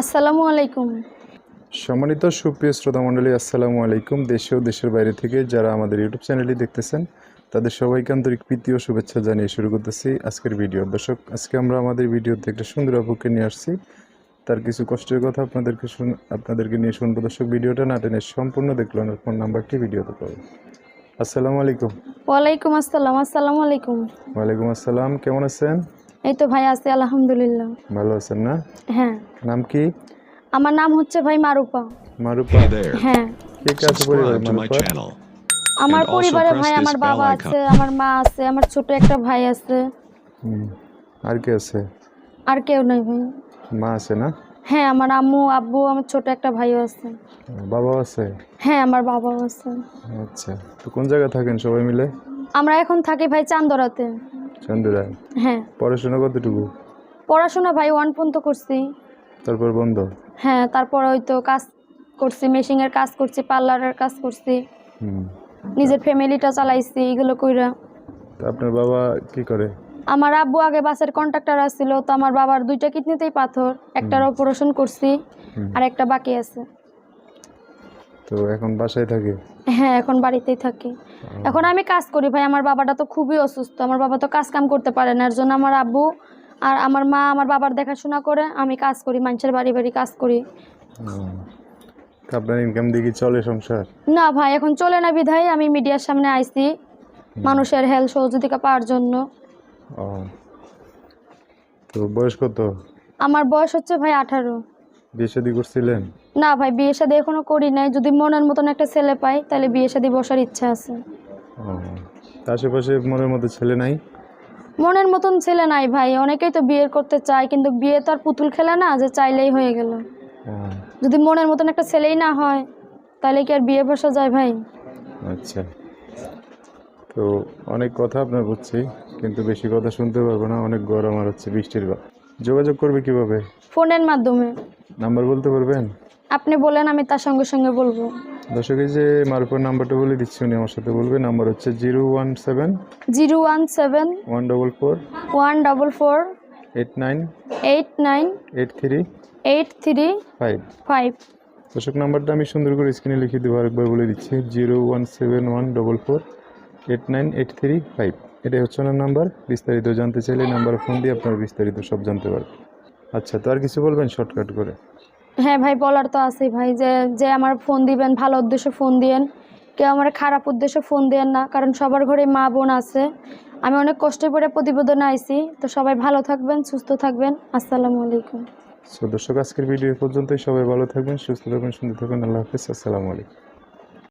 আসসালামু আলাইকুম। সম্মানিত সুপ্রিয় শ্রোতা মণ্ডলী আসসালামু আলাইকুম। দেশে ও দেশের বাইরে থেকে যারা আমাদের ইউটিউব চ্যানেলটি দেখতেছেন তাদের সবাইকে আন্তরিক প্রীতি ও শুভেচ্ছা জানিয়ে শুরু করতেছি আজকের ভিডিও। দর্শক আজকে আমরা আমাদের ভিডিওতে একটা সুন্দর আপুকে নিয়ে আসছি। তার কিছু কষ্টের কথা আপনাদেরকে শুন আপনাদেরকে নিয়ে শুনব। দর্শক ভিডিওটা না টেনে সম্পূর্ণ দেখল ওনার ফোন নাম্বারটি ভিডিওতে পাবো আসসালামু আলাইকুম। ওয়ালাইকুম আসসালাম আসসালামু আলাইকুম। ওয়ালাইকুম আসসালাম কেমন আছেন? এই তো ভাই আছি আলহামদুলিল্লাহ। ভালো আছেন না? হ্যাঁ। নাম কি? আমার নাম হচ্ছে ভাই মারুপা। মারুপা। হ্যাঁ। কে কে আছে পরিবার মারুপা? আমার পরিবারে ভাই আমার বাবা আছে আমার মা আছে আমার ছোট একটা ভাই আছে। আর কে আছে? আর কেউ নাই ভাই। মা আছে না? হ্যাঁ আমার আম্মু আব্বু আমার ছোট একটা ভাইও আছে। বাবা আছে? হ্যাঁ আমার বাবাও আছে। আচ্ছা তো কোন জায়গায় থাকেন সবাই মিলে? আমরা এখন থাকি ভাই চান্দরাতে। চন্দ্রায় হ্যাঁ। পড়াশোনা কতটুকু? পড়াশোনা ভাই ওয়ান পর্যন্ত করছি। তারপর বন্ধ? হ্যাঁ তারপর হয়তো কাজ করছি মেশিনের কাজ করছি পার্লারের কাজ করছি। নিজের ফ্যামিলিটা চালাইছি এগুলো কইরা। আপনার বাবা কি করে? আমার আব্বু আগে বাসের কন্ট্রাক্টর আসছিল তো আমার বাবার দুইটা কিডনিতেই পাথর একটার অপারেশন করছি আর একটা বাকি আছে। তো এখন বাসায় থাকে? হ্যাঁ এখন বাড়িতেই থাকি। এখন আমি কাজ করি ভাই আমার বাবাটা তো খুবই অসুস্থ আমার বাবা তো কাজ কাম করতে পারে না এর জন্য আমার আব্বু আর আমার মা আমার বাবার দেখাশোনা করে আমি কাজ করি মানুষের বাড়ি বাড়ি কাজ করি। আপনার ইনকাম দিয়ে কি চলে সংসার? না ভাই এখন চলে না বিধায় আমি মিডিয়ার সামনে আইছি মানুষের হেল্প সহযোগিতা পাওয়ার জন্য। তো বয়স কত? আমার বয়স হচ্ছে ভাই আঠারো। বিয়ে শাদি করছিলেন? না ভাই বিয়ে শাদী এখনও করি নাই। যদি মনের মতন একটা ছেলে পাই তাহলে বিয়ে শাদী বসার ইচ্ছা আছে। ও তা আশেপাশে মনের মতো ছেলে নাই? মনের মতন ছেলে নাই ভাই। অনেকেই তো বিয়ে করতে চায় কিন্তু বিয়ে তো আর পুতুল খেলে না যে চাইলেই হয়ে গেল। যদি মনের মতন একটা ছেলেই না হয় তাহলে কি আর বিয়ে বসা যায় ভাই? আচ্ছা। তো অনেক কথা আপনার বুঝছি কিন্তু বেশি কথা শুনতে পারব না। অনেক গরম আর হচ্ছে বৃষ্টির যোগাযোগ করবে কীভাবে? ফোনের মাধ্যমে। নাম্বার বলতে পারবেন? আপনি বলেন আমি তার সঙ্গে সঙ্গে বলব। দর্শক এই যে মারুফের নাম্বারটা বলে দিচ্ছি উনি আমার সাথে বলবে। নাম্বার হচ্ছে zero one seven zero one seven one double four one double four eight nine eight nine eight three eight three five. Five. দর্শক নাম্বারটা আমি সুন্দর করে স্ক্রিনে লিখে দেবো আরেকবার বলে দিচ্ছি। Zero one seven one double four eight nine eight three five. এটাই হচ্ছে ওনার নাম্বার। বিস্তারিত জানতে চাইলে নাম্বারে ফোন দিয়ে আপনারা বিস্তারিত সব জানতে পারবেন। আচ্ছা তো আর কিছু বলবেন শর্টকাট করে? হ্যাঁ ভাই বলার তো আছেই ভাই যে যে আমার ফোন দিবেন ভালো উদ্দেশ্যে ফোন দিয়েন। কেউ আমার খারাপ উদ্দেশ্যে ফোন দেন না কারণ সবার ঘরে মা বোন আছে। আমি অনেক কষ্টে করে প্রতিবেদনে আইছি তো সবাই ভালো থাকবেন সুস্থ থাকবেন। আসসালামু আলাইকুম। সো দর্শক আজকের ভিডিও পর্যন্তই। সবাই ভালো থাকবেন সুস্থ থাকবেন সুন্দর থাকবেন। আল্লাহ হাফিজ আসসালামু আলাইকুম।